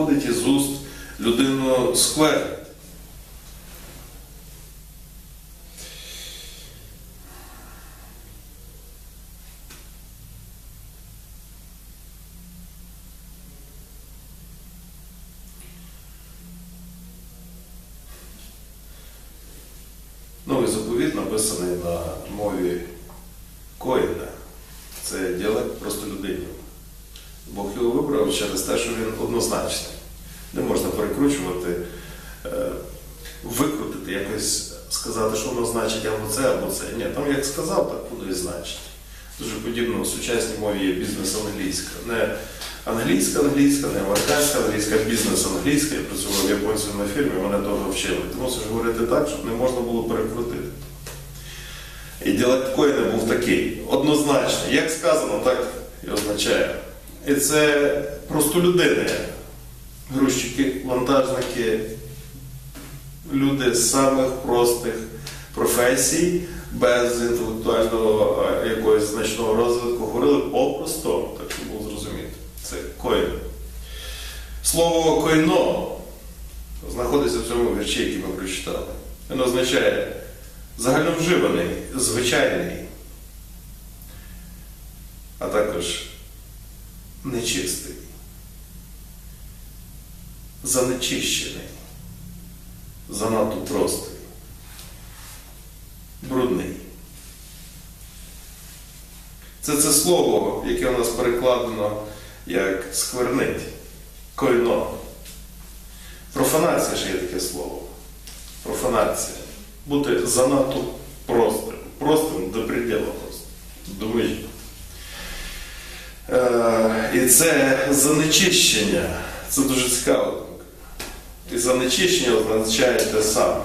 виходить із уст людину сквернить. Новий заповіт написаний на мові Коїна. Це діалект просто людини. Бог його вибрав через те, що він однозначний. Не можна перекручувати, е, викрутити, якось сказати, що воно значить або це, або це. Ні, там як сказав, так воно і значить. Дуже подібно в сучасній мові є бізнес англійська. Не англійська англійська, не американська англійська, а бізнес англійська. Я працював японцем на фірмі, мене того вчили. Ти мусиш говорити так, щоб не можна було перекрутити. І діалект Коїна був такий, однозначний. Як сказано, так і означає. І це просто людини. Грузчики, вантажники, люди з самих простих професій, без інтелектуального якогось значного розвитку, говорили по-простому, так щоб було зрозуміти. Це коїн. Слово койно знаходиться в цьому вірші, який ми прочитали. Воно означає загальновживаний, звичайний, а також нечистий, занечищений, занадто простий, брудний. Це це слово, яке у нас перекладено як сквернить, койно. Профанація ж є таке слово. Профанація. Бути занадто простим. Простим до приділу просто. Межі. Е, і це занечищення. Це дуже цікаво. І занечищення означає те саме.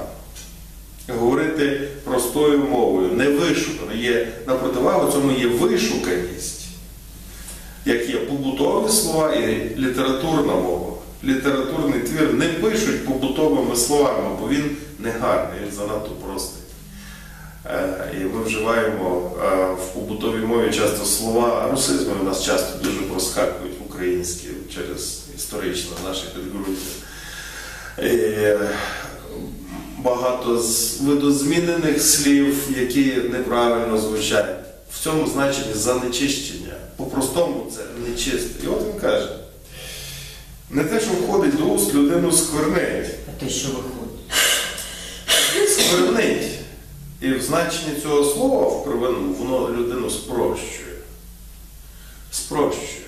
Говорити простою мовою, не вишукано. Є на противагу цьому є вишуканість. Як є побутові слова і літературна мова. Літературний твір не пишуть побутовими словами, бо він не гарний, він занадто простий. Е, І ми вживаємо е, в побутовій мові часто слова русизми у нас часто дуже проскакують українські через історично наше підґрунтя. Багато видозмінених слів, які неправильно звучать. В цьому значенні занечищення. По-простому це нечисте. І от він каже: не те, що входить до уст, людину сквернить. А те, що виходить. Сквернить. І в значенні цього слова в первинному воно людину спрощує. Спрощує.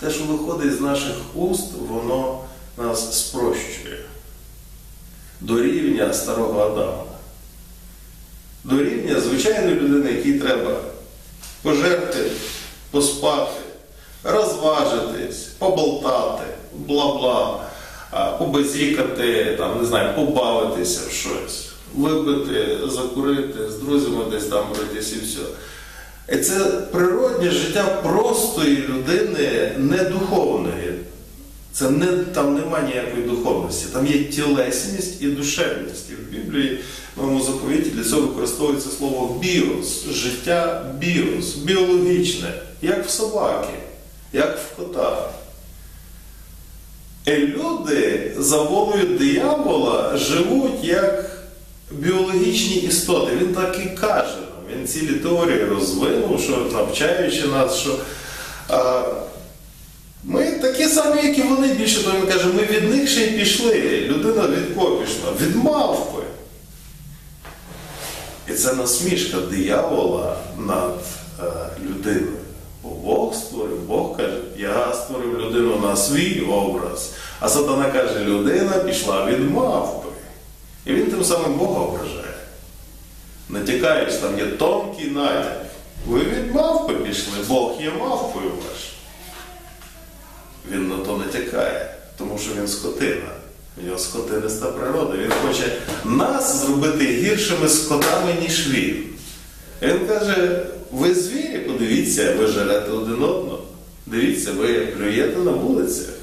Те, що виходить з наших уст, воно нас спрощує. До рівня старого Адама. До рівня звичайної людини, якій треба пожерти, поспати, розважитись, поболтати, бла-бла, побазікати, там, не знаю, побавитися в щось, випити, закурити, з друзями десь там пройтись і все. І це природнє життя простої людини, не духовної. Це не, там немає ніякої духовності, там є тілесність і душевність. І в Біблії в новому заповіті для цього використовується слово біос, життя біос, біологічне, як в собаки, як в кота. І люди за волею диявола живуть як біологічні істоти. Він так і каже. Він цілі теорії розвинув, що навчаючи нас, що. А, ми такі самі, як і вони більше того, він каже, ми від них ще й пішли. Людина від кого пішла? Від мавпи. І це насмішка диявола над е, людиною. Бо Бог створив, Бог каже, я створив людину на свій образ. А сатана каже, людина пішла від мавпи. І він тим самим Бога ображає. Натякаєш, там є тонкий натяк. Ви від мавпи пішли, Бог є мавпою ваш. Він на то натякає, тому що він скотина. У нього скотиниста природа. Він хоче нас зробити гіршими скотами, ніж він. Він каже: ви звірі, подивіться, ви жерете один одного. Дивіться, ви плюєте на вулицях.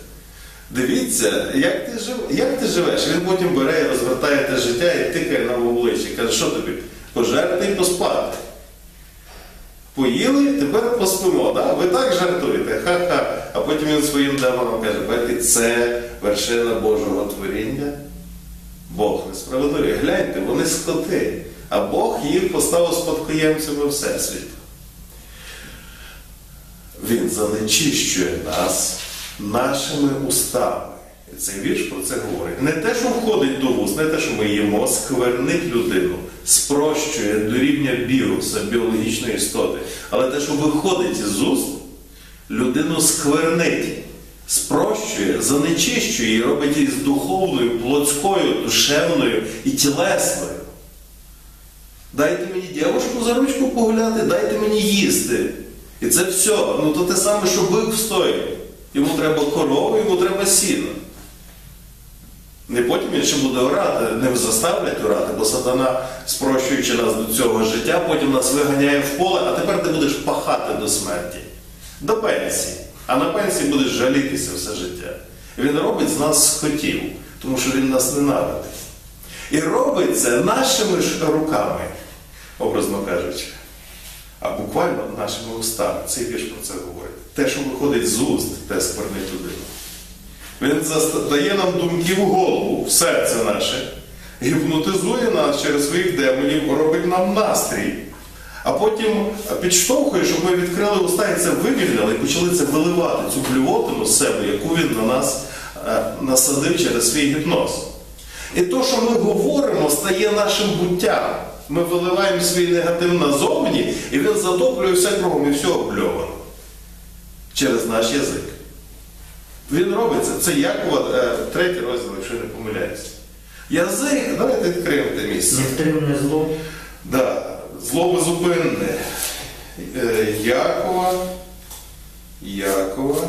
Дивіться, як ти жив... як ти живеш. Він потім бере і розвертає те життя і тикає нам в обличчя. Каже, що тобі? Пожерти і поспати. Поїли, тепер поспимо. Да? Ви так жартуєте, ха-ха. А потім він своїм демонам каже, бачите, це вершина Божого творіння. Бог несправедливий. Гляньте, вони скоти, а Бог їх поставив спадкоємцями Всесвіту. Він занечищує нас нашими устами. Цей вірш про це говорить. Не те, що входить до вуст, не те, що ми їмо, сквернить людину, спрощує до рівня біруса, біологічної істоти. Але те, що виходить із уст, людину сквернить, спрощує, занечищує і робить її з духовною, плотською, душевною і тілесною. Дайте мені дівчинку за ручку погуляти, дайте мені їсти. І це все. Ну то те саме, що бик встоїть. Йому треба корову, йому треба сіно. Не потім він ще буде орати, не заставлять орати, бо сатана, спрощуючи нас до цього життя, потім нас виганяє в поле, а тепер ти будеш пахати до смерті. До пенсії. А на пенсії будеш жалітися все життя. Він робить з нас скотів, тому що він нас ненавидить. І робить це нашими ж руками, образно кажучи. А буквально нашими устами. Цей вірш про це говорить. Те, що виходить з уст, те сквернить людину. Він дає нам думки в голову, в серце наше, гіпнотизує нас через своїх демонів, робить нам настрій. А потім підштовхує, щоб ми відкрили уста і це вивільнили і почали це виливати, цю блювотину з себе, яку він на нас е, насадив через свій гіпноз. І то, що ми говоримо, стає нашим буттям. Ми виливаємо свій негатив назовні, і він затоплює все кругом і все обльовано через наш язик. Він робить це. Якова, е, третій розділ, якщо я не помиляюся. Язик, давайте відкриємо те місце. Невтримне зло. Да, зло безупинне. Е, Якова. Якова.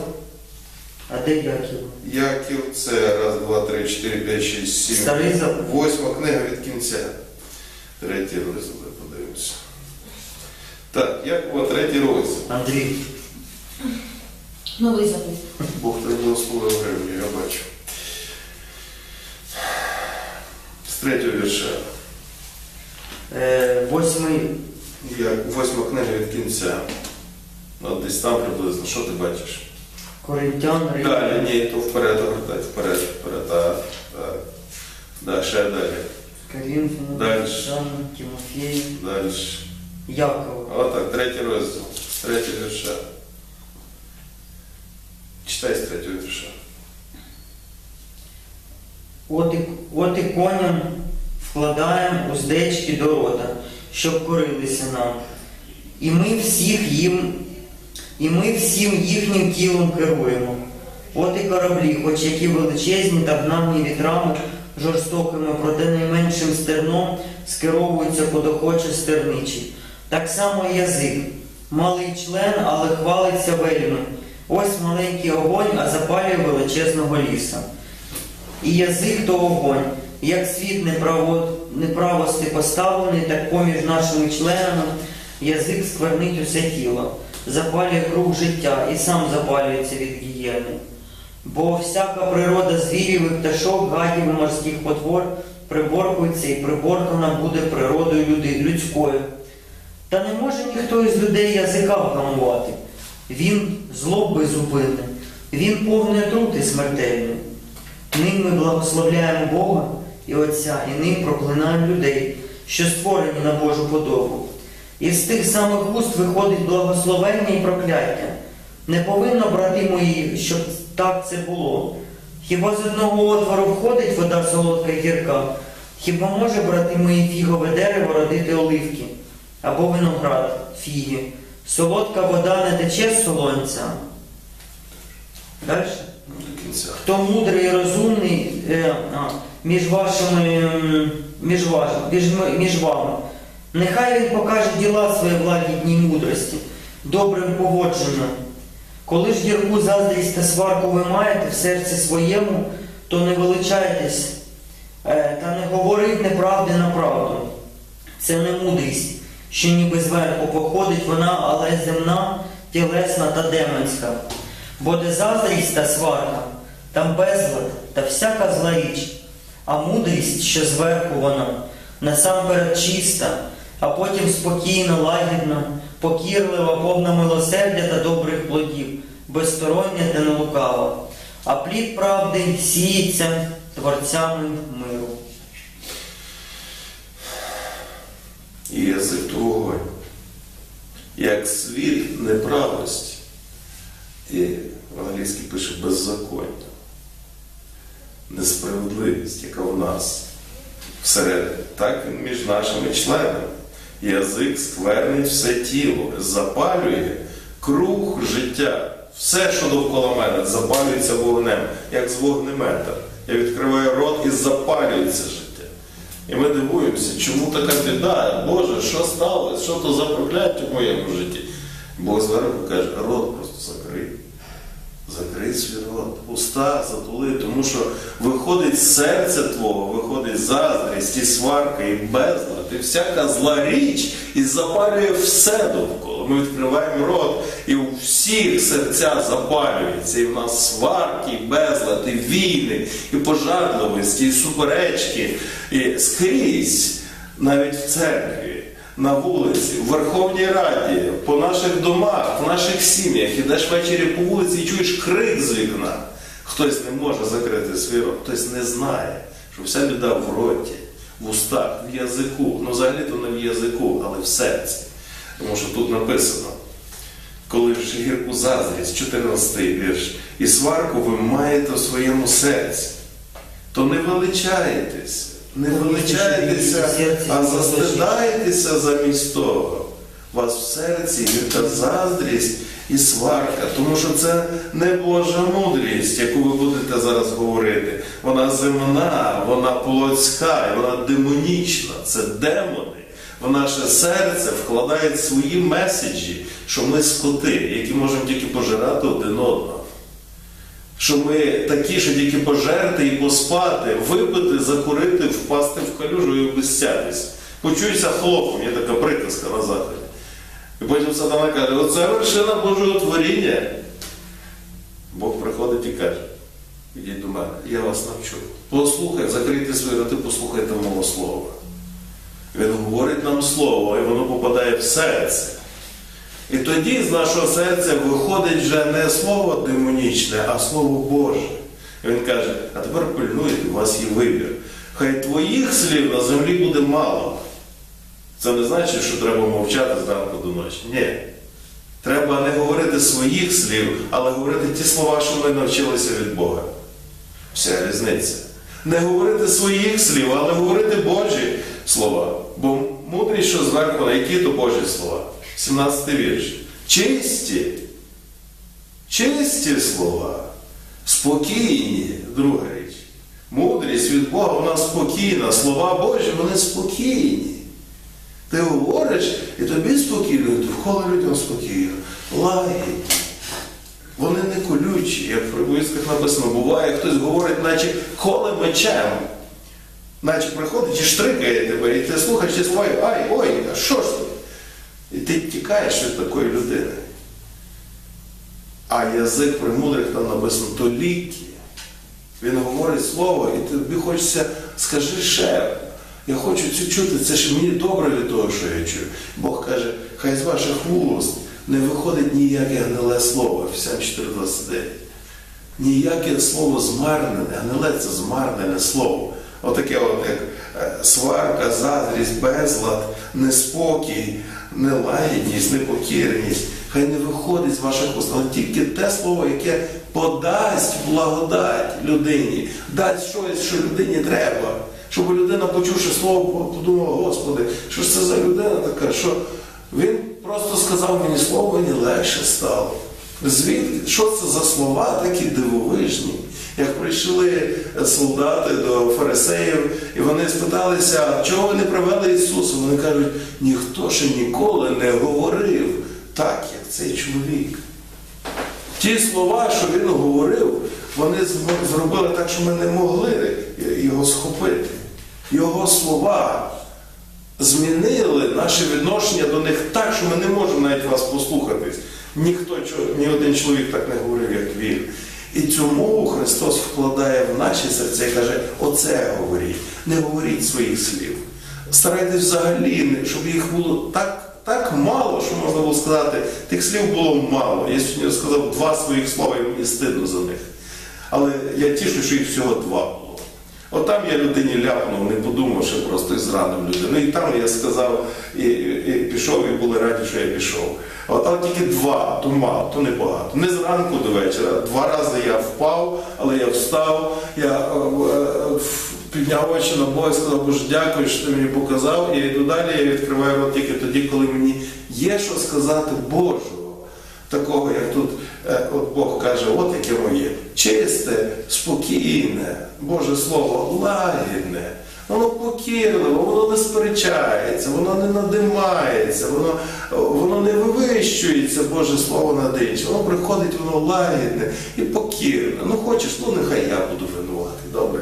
А де Яків? Яків це раз, два, три, чотири, п'ять, шість, сім. Старий Завет. Восьма книга від кінця. Третій розділ, подивимося. Так, Якова, третій розділ. Андрій. Новий завет. Бог тебе благословив гривню, я бачу. З третього вірша. Е, восьмий. Як восьма книга від кінця. От десь там приблизно. Що ти бачиш? Коринтян. Рим. Далі, ні, то вперед гортай, вперед, вперед, так, так. Да, ще далі. Коринфян. Дальше. Жан, Тимофій. Далі. Якова. Отак, третій розділ. З третього вірша. Читай з третього вірша. От і, от і коням вкладаємо уздечки до рота, щоб корилися нам. І ми всіх їм, і ми всім їхнім тілом керуємо. От і кораблі, хоч які величезні та гнані вітрами жорстокими, проте найменшим стерном скеровуються подохоче стерничі. Так само язик. Малий член, але хвалиться вельми. Ось маленький огонь, а запалює величезного ліса. І язик то огонь, як світ неправо, неправости поставлений, так поміж нашими членами язик сквернить усе тіло, запалює круг життя і сам запалюється від гієни. Бо всяка природа звірів і пташок, гадів і морських потвор приборкується і приборкана буде природою люди, людською. Та не може ніхто із людей язика вгамувати. Він зло безупинне, він повний отрути смертельний. Ним ми благословляємо Бога і Отця, і ним проклинаємо людей, що створені на Божу подобу. І з тих самих уст виходить благословення і прокляття. Не повинно, брати мої, щоб так це було. Хіба з одного отвору входить вода солодка й гірка? Хіба може, брати мої, фігове дерево родити оливки або виноград, фіги? Солодка вода не тече з солонця. Далі. До. Хто мудрий і розумний е, між вашими між, ваш, між, вами, нехай він покаже діла свої влагідній мудрості, добрим поводженням. Коли ж гірку заздрість та сварку ви маєте в серці своєму, то не величайтесь е, та не говорить неправди на правду. Це не мудрість, що ніби зверху походить вона, але земна, тілесна та демонська. Бо де заздрість та сварка, там безлад та всяка зла річ, а мудрість, що зверху вона, насамперед чиста, а потім спокійна, лагідна, покірлива, повна милосердя та добрих плодів, безстороння та нелукава. А плід правди сіється творцями миру. І язик то вогонь, як світ неправості. І в англійській пише беззаконня, несправедливість, яка в нас всередині, так і між нашими членами. Язик сквернить все тіло, запалює круг життя. Все, що довкола мене, запалюється вогнем, як з вогнемета. Я відкриваю рот і запалюється життя. І ми дивуємося, чому така біда? Боже, що сталося? Що то за прокляття в моєму житті? Бог зверху каже, рот просто закрий. Закрий свій рот, уста затули, тому що виходить з серця твого, виходить заздрість, і сварка, і безлад, і всяка зла річ, і запалює все довкола. Ми відкриваємо рот, і у всіх серця запалюється, і в нас сварки, і безлад, і війни, і пожадливості, і суперечки, і скрізь, навіть в церкві на вулиці, в Верховній Раді, по наших домах, в наших сім'ях, ідеш ввечері по вулиці і чуєш крик з вікна. Хтось не може закрити свій рот, хтось не знає, що вся біда в роті, в устах, в язику. Ну, взагалі-то не в язику, але в серці. Тому що тут написано, коли ж гірку заздрість, 14 вірш, і сварку ви маєте в своєму серці, то не величаєтеся, не величаєтеся, а застидаєтеся замість того. У вас в серці гірка заздрість і сварка, тому що це не Божа мудрість, яку ви будете зараз говорити. Вона земна, вона плотська, вона демонічна, це демони. В наше серце вкладають свої меседжі, що ми скоти, які можемо тільки пожирати один одного. Що ми такі, що тільки пожерти і поспати, випити, закурити, впасти в калюжу і обіцятись. Почуйся хлопом, є така приказка на заході. І потім сатана каже, оце вершина Божого творіння. Бог приходить і каже, ідіть до мене, я вас навчу. Послухай, закрийте свої роти, послухайте мого слова. Він говорить нам слово, і воно попадає в серце. І тоді з нашого серця виходить вже не слово демонічне, а слово Боже. І він каже, а тепер пильнуйте, у вас є вибір. Хай твоїх слів на землі буде мало. Це не значить, що треба мовчати зранку до ночі. Ні. Треба не говорити своїх слів, але говорити ті слова, що ми навчилися від Бога. Вся різниця. Не говорити своїх слів, але говорити Божі слова. Бо мудрість, що зверху, на які то Божі слова. 17 вірш. Чисті, чисті слова, спокійні, друга річ. Мудрість від Бога, вона спокійна. Слова Божі, вони спокійні. Ти говориш, і тобі спокійно, і довкола людям спокійно. Лагідні. Вони не колючі, як в прибуйськах написано, буває, хтось говорить, наче коле мечем. Наче приходить і штрикає тебе, і ти слухаєш ці слова, ай, ой, а що ж ти? І ти тікаєш від такої людини. А язик при мудрих там написано, то ліки. Він говорить слово, і тобі хочеться, скажи ще. Я хочу це чути, це ж мені добре від того, що я чую. Бог каже, хай з ваших вуст не виходить ніяке гниле слово, 5429. Ніяке слово змарнене, гниле це змарнене слово. Отаке, от як е, сварка, заздрість, безлад, неспокій, нелагідність, непокірність. Хай не виходить з ваших уст, але тільки те слово, яке подасть благодать людині, дасть щось, що людині треба. Щоб людина, почувши слово, подумала, Господи, що ж це за людина така, що він просто сказав мені слово, мені легше стало. Звідки? Що це за слова такі дивовижні? Як прийшли солдати до фарисеїв, і вони спиталися, чого ви не привели Ісуса? Вони кажуть, ніхто ще ніколи не говорив так, як цей чоловік. Ті слова, що він говорив, вони зробили так, що ми не могли його схопити. Його слова змінили наше відношення до них так, що ми не можемо навіть вас послухатись. Ніхто, ні один чоловік так не говорив, як він. І цьому Христос вкладає в наші серця і каже, оце говоріть, не говоріть своїх слів. Старайтесь взагалі, щоб їх було так так мало, що можна було сказати. Тих слів було мало. Я сьогодні сказав два своїх слова, і мені стидно за них. Але я тішу, що їх всього два. От там я людині ляпнув, не подумавши просто і зрадив людину. І там я сказав, і, і, і пішов, і були раді, що я пішов. От, але тільки два, то мало, то небагато. Не зранку до вечора. Два рази я впав, але я встав, я е, підняв очі на Бога і сказав, Боже, дякую, що ти мені показав. І я йду далі, я відкриваю рот тільки тоді, коли мені є що сказати Божого такого, як тут е, от Бог каже, от яке моє. Чисте, спокійне, Боже Слово, лагідне, воно покірливо, воно не сперечається, воно не надимається, воно, воно не вивищується, Боже Слово над іншим. Воно приходить, воно лагідне і покірне. Ну хочеш, ну нехай я буду винуватий, добре.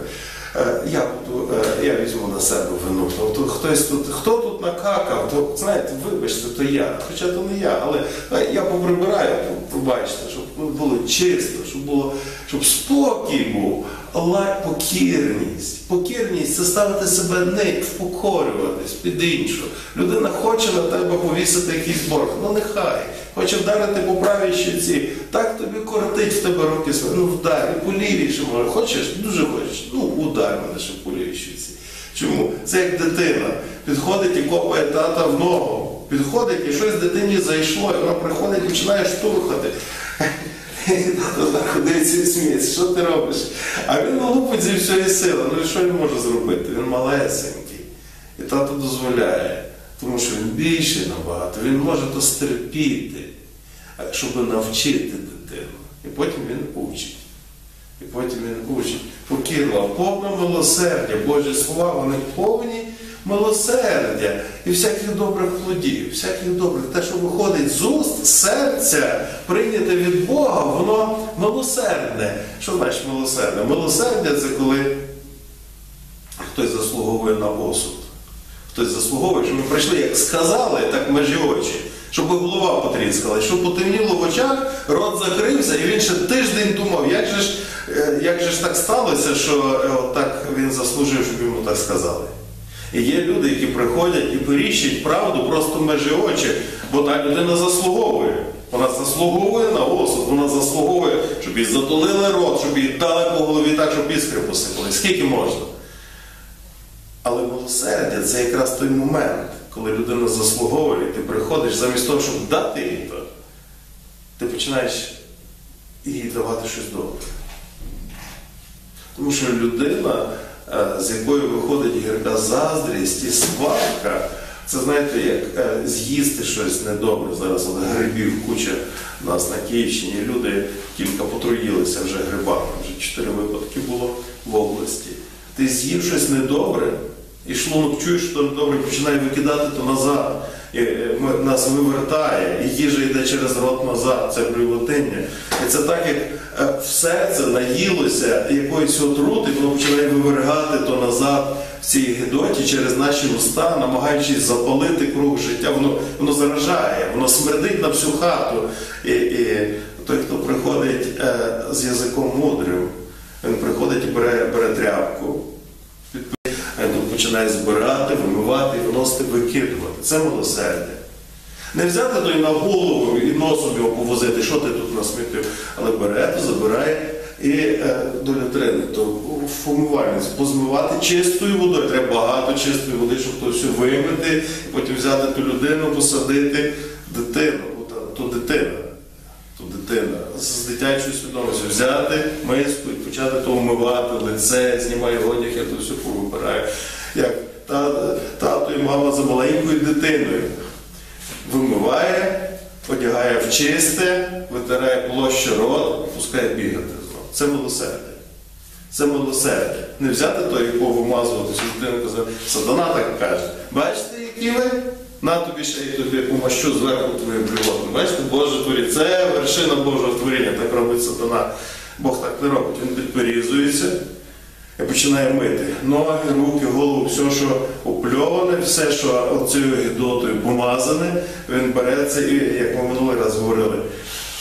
Е, Я буду, е, я візьму на себе вину. Тобто хтось тут, хто тут накакав, то знаєте, вибачте, то я. Хоча то не я, але е, я поприбираю, побачите, щоб було чисто, щоб було, щоб спокій був, але покірність. Покірність це ставити себе не впокорюватись під іншу. Людина хоче на тебе повісити якийсь борг. Ну нехай. Хоче вдарити по правій щоці. Так тобі коротить в тебе руки свої. Ну вдар, по лівій ще може. Хочеш, дуже хочеш. Ну удар мене ще по лівій щоці. Чому? Це як дитина. Підходить і копає тата в ногу. Підходить і щось дитині зайшло, і вона приходить і починає штурхати. Дивиться і сміється, що ти робиш? А він лупить зі всієї сили. Ну і що він може зробити? Він малесенький. І тато дозволяє, тому що він більший набагато, він може то стерпіти, щоб навчити дитину. І потім він учить. І потім він учить. Покірливо, повне милосердя, Божі слова, вони повні милосердя і всяких добрих плодів, всяких добрих. Те, що виходить з уст, серця, прийняте від Бога, воно милосердне. Що значить милосердне? Милосердя це коли хтось заслуговує на осуд. Хтось заслуговує, щоб ми прийшли, як сказали, так межі очі. Щоб голова потріскала, щоб потемніло в очах, рот закрився, і він ще тиждень думав, як же ж, е, як же ж так сталося, що е, так він заслужив, щоб йому так сказали. І є люди, які приходять і періщать правду просто межі очі, бо та людина заслуговує. Вона заслуговує на осуд, вона заслуговує, щоб їй затулили рот, щоб їй дали по голові так, щоб іскри посипали. Скільки можна? Але милосердя це якраз той момент, коли людина заслуговує, ти приходиш замість того, щоб дати їй то, ти починаєш їй давати щось добре. Тому що людина, з якою виходить гірка заздрість і сварка, це знаєте, як е, з'їсти щось недобре. Зараз от грибів куча нас на Київщині. Люди кілька потруїлися вже грибами. Вже чотири випадки було в області. Ти з'їв щось недобре, і шлунок чуєш, що недобре починає викидати то назад. І е, нас вивертає, і їжа йде через рот назад, це блювотиння. І це так, як е, в серце наїлося якоїсь отрути, воно починає вивергати то назад в цій гидоті через наші уста, намагаючись запалити круг життя, воно, воно заражає, воно смердить на всю хату. І, і той, хто приходить е, з язиком мудрим, він приходить і бере, бере тряпку. Починає збирати, вимивати, виносити, викидувати. Це милосердя. Не взяти то і на голову і носом його повозити, що ти тут насмітив, але бере, то забирає і е, до літрини, то в умивальниці позмивати чистою водою. Треба багато чистої води, щоб то все вимити, потім взяти ту людину, посадити. Дитину, бо то дитина. То дитина. З дитячою свідомістю. Взяти миску і почати то вмивати лице, знімає одяг, я то все повибираю. Як? Та- тато і мама за маленькою дитиною вимиває, одягає в чисте, витирає площу рот, пускає бігати знову. Це милосердя. Це милосердя. Не взяти то і повимазувати всю дитину і казати, сатана так каже. Бачите, які ви? На тобі ще й тобі помащу зверху твоє блювотне. Бачите, Боже творіння. Це вершина Божого творіння, так робить сатана. Бог так не робить. Він підперізується починає мити ноги, руки, голову, все, що опльоване, все, що оцією гідотою помазане, він береться і, як ми минулий раз говорили,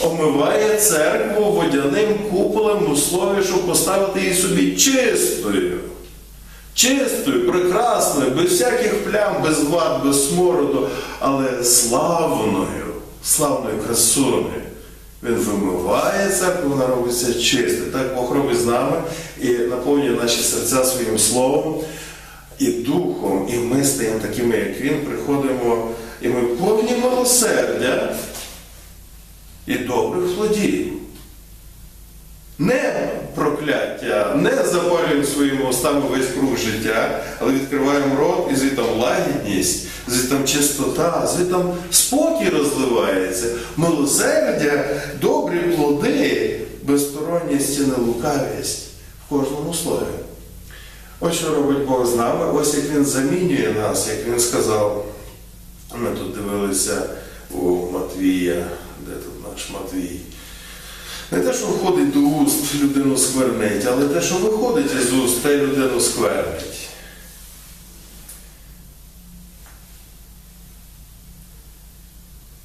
омиває церкву водяним куполем у слові, щоб поставити її собі чистою. чистою, прекрасною, без всяких плям, без вад, без смороду, але славною, славною красуною. Він вимивається, вона робиться чистим. Так Бог робить з нами і наповнює наші серця своїм словом і духом, і ми стаємо такими, як він, приходимо, і ми повні милосердя і добрих плодів. Не прокляття, не запалюємо своїми устами весь круг життя, але відкриваємо рот і звідтам лагідність, звідтам чистота, звідтам спокій розливається, милосердя, добрі плоди, безсторонність і нелукавість в кожному слові. Ось що робить Бог з нами, ось як Він замінює нас, як Він сказав. Ми тут дивилися у Матвія, де тут наш Матвій. Не те, що входить до уст, людину сквернить, але те, що виходить із уст, те людину сквернить.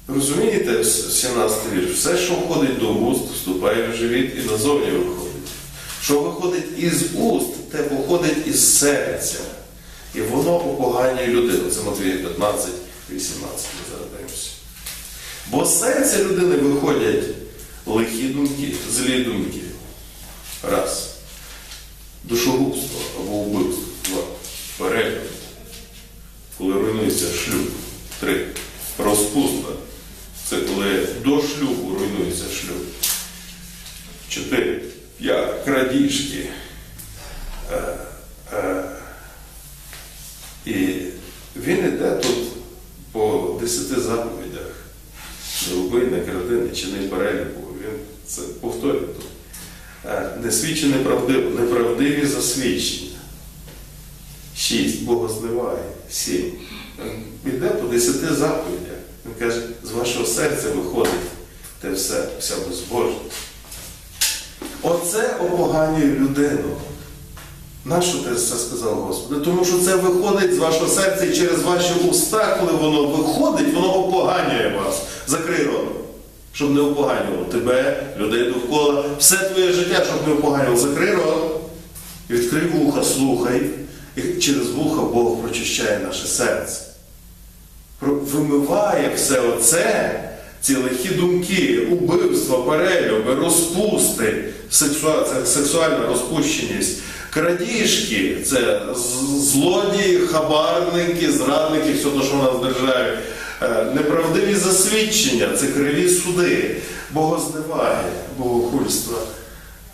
Розумієте, 17 вірш, все, що входить до уст, вступає в живіт і назовні виходить. Що виходить із уст, те походить із серця. І воно опоганює людину. Це Матвія 15, 18, ми зараз. Бо з серця людини виходять лихі думки, злі думки. Раз. Душогубство або вбивство. Два. Перегляд. Коли руйнується шлюб. Три. Розпуста. Це коли до шлюбу руйнується шлюб. Чотири. П'ять. Крадіжки. Е, е, і він іде тут по десяти заповідях. Не вбий, не кради, не чини переліку. Він це повторює тут. Е, Не свідчи неправдиво, неправдиві засвідчення. Шість. Бога зливає. Сім. Іде по десяти заповідях. Він каже, з вашого серця виходить те все, вся безбожність. Оце опоганює людину. Нащо ти це сказав, Господи? Тому що це виходить з вашого серця і через ваші уста, коли воно виходить, воно опоганює вас. Закрий рот, щоб не опоганювало тебе, людей довкола, все твоє життя, щоб не опоганювало. Закрий рот, і відкрий вуха, слухай, і через вуха Бог прочищає наше серце. Вимиває все оце, ці лихі думки, убивства, перельоби, розпусти, сексуа- сексуальна розпущеність, крадіжки, це злодії, хабарники, зрадники, все те, що в нас державі, неправдиві засвідчення, це криві суди, богозневаги, богохульство.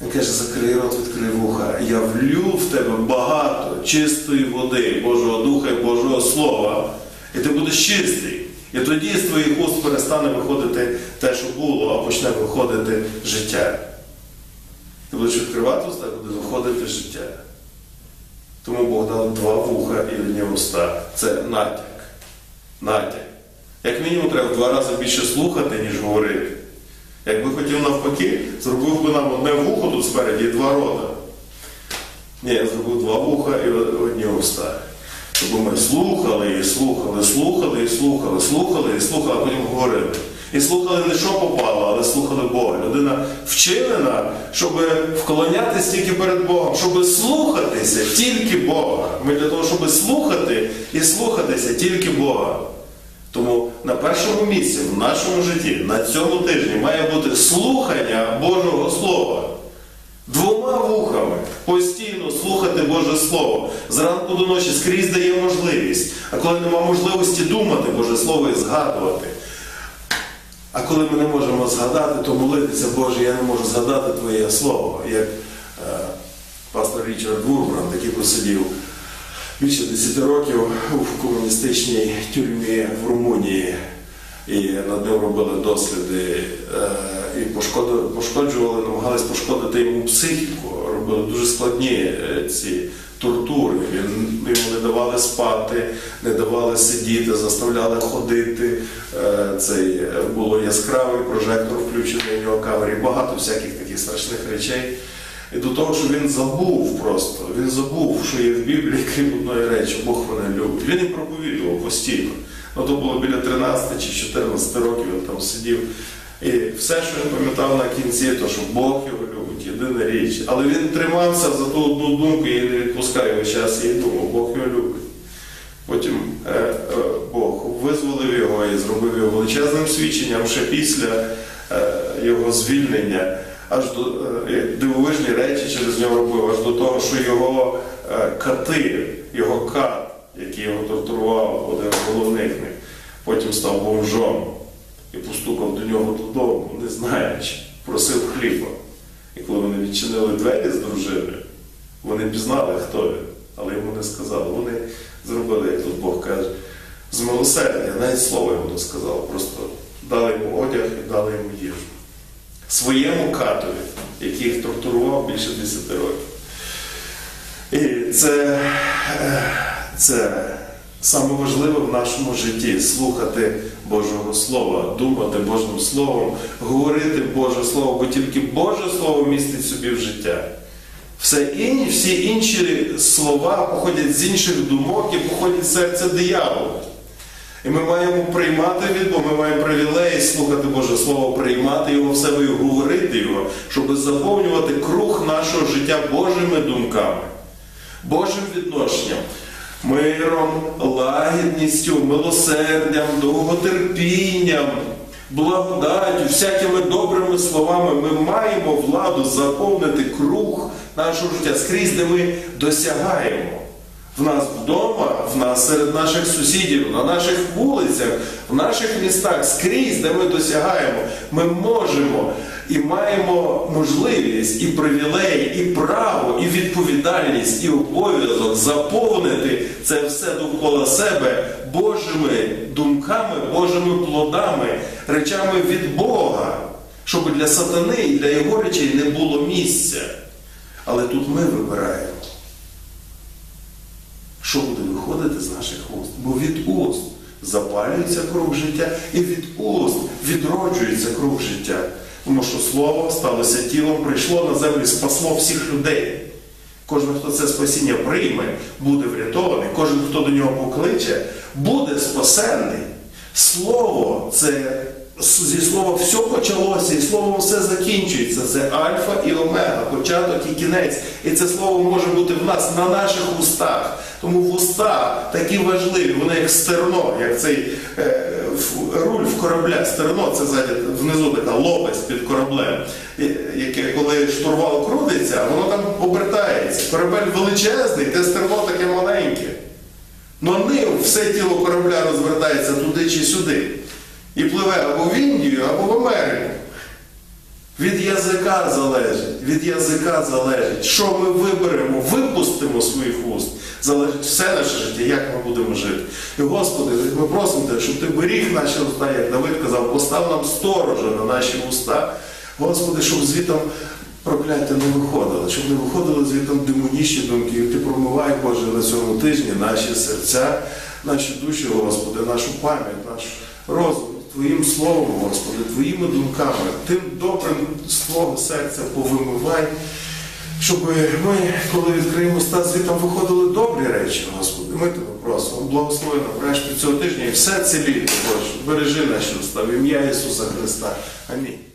Він каже, закрий рот, відкрий вуха. Я влю в тебе багато чистої води, Божого Духа і Божого Слова, і ти будеш чистий. І тоді з твоїх уст перестане виходити те, що було, а почне виходити життя. Ти будеш відкривати уста, буде виходити життя. Тому Бог дав два вуха і одні уста. Це натяк. Натяк. Як мінімум треба в два рази більше слухати, ніж говорити. Якби хотів навпаки, зробив би нам одне вухо тут спереді і два рота. Ні, я зробив два вуха і одні уста. Щоб ми слухали і слухали, слухали і слухали, слухали і слухали, а потім говорили. І слухали не що попало, але слухали Бога. Людина вчинена, щоб вклонятися тільки перед Богом, щоб слухатися тільки Бога. Ми для того, щоб слухати і слухатися тільки Бога. Тому на першому місці в нашому житті на цьому тижні має бути слухання Божого Слова. Двома вухами постійно слухати Боже Слово. Зранку до ночі скрізь дає можливість. А коли нема можливості думати Боже Слово і згадувати. А коли ми не можемо згадати, то молитися, Боже, я не можу згадати Твоє Слово. Як е, пастор Річард Вурбранд, який посидів більше 10 років в комуністичній тюрмі в Румунії. І над ним робили досліди е, і пошкоджували, намагались пошкодити йому психіку, робили дуже складні е, ці тортури. Він, йому не давали спати, не давали сидіти, заставляли ходити. Е, Цей, було яскравий прожектор включений в нього камері, багато всяких таких страшних речей. І до того, що він забув просто, він забув, що є в Біблії, крім одної речі, Бог мене любить. Він і проповідував постійно. Ну, то було біля 13 чи 14 років, він там сидів. І все, що він пам'ятав на кінці, то що Бог його любить, єдина річ. Але він тримався за ту одну думку і не відпускав його час і думав, Бог його любить. Потім е, е, Бог визволив його і зробив його величезним свідченням ще після е, його звільнення, аж до е, дивовижні речі через нього робив, аж до того, що його е, кати, його кат, який його тортурував, один з головних них, потім став бомжом і постукав до нього додому, не знаючи, просив хліба. І коли вони відчинили двері з дружиною, вони пізнали, хто він, але йому не сказали. Вони зробили, як тут Бог каже, з милосердя, навіть слово йому не сказали, просто дали йому одяг і дали йому їжу. Своєму катові, який їх тортурував більше 10 років. І це, е, це саме важливе в нашому житті слухати Божого Слова, думати Божим Словом, говорити Боже Слово, бо тільки Боже Слово містить собі в життя. Все інше, всі інші слова походять з інших думок і походять з серця диявола. І ми маємо приймати від Бога, ми маємо привілеї слухати Боже Слово, приймати його в себе і говорити його, щоб заповнювати круг нашого життя Божими думками, Божим відношенням, миром, лагідністю, милосердям, довготерпінням, благодаттю, всякими добрими словами. Ми маємо владу заповнити круг нашого життя скрізь, де ми досягаємо. В нас вдома, в нас серед наших сусідів, на наших вулицях, в наших містах, скрізь, де ми досягаємо, ми можемо і маємо можливість, і привілей, і право, і відповідальність, і обов'язок заповнити це все довкола себе Божими думками, Божими плодами, речами від Бога, щоб для сатани і для його речей не було місця. Але тут ми вибираємо виходити з наших уст. Бо від уст запалюється круг життя, і від уст відроджується круг життя. Тому що слово сталося тілом, прийшло на землю, спасло всіх людей. Кожен, хто це спасіння прийме, буде врятований, кожен, хто до нього покличе, буде спасенний. Слово це зі слова все почалося, і словом все закінчується. Це альфа і омега, початок і кінець. І це слово може бути в нас на наших устах. Тому вуста такі важливі, вони як стерно, як цей е, руль в корабля. Стерно це ззаді, внизу така лопасть під кораблем, яке коли штурвал крутиться, воно там обертається. Корабель величезний, те стерно таке маленьке. Но ним все тіло корабля розвертається туди чи сюди. І пливе або в Індію, або в Америку. Від язика залежить, від язика залежить, що ми виберемо, випустимо своїх уст, залежить все наше життя, як ми будемо жити. І Господи, ми просимо Тебе, щоб Ти беріг наші уста, як Давид казав, постав нам сторожа на наші уста. Господи, щоб звітом прокляття не виходило, щоб не виходили звітом демонічні думки. Ти промивай, Боже, на цьому тижні наші серця, наші душі, Господи, нашу пам'ять, наш розум. Твоїм словом, Господи, Твоїми думками, тим добрим Твого серця повимивай, щоб ми, коли відкриємо уста, звітом виходили добрі речі, Господи. Ми тебе просимо, благослови нам решті цього тижня і все цілі, Боже. Бережи наші уста в ім'я Ісуса Христа. Амінь.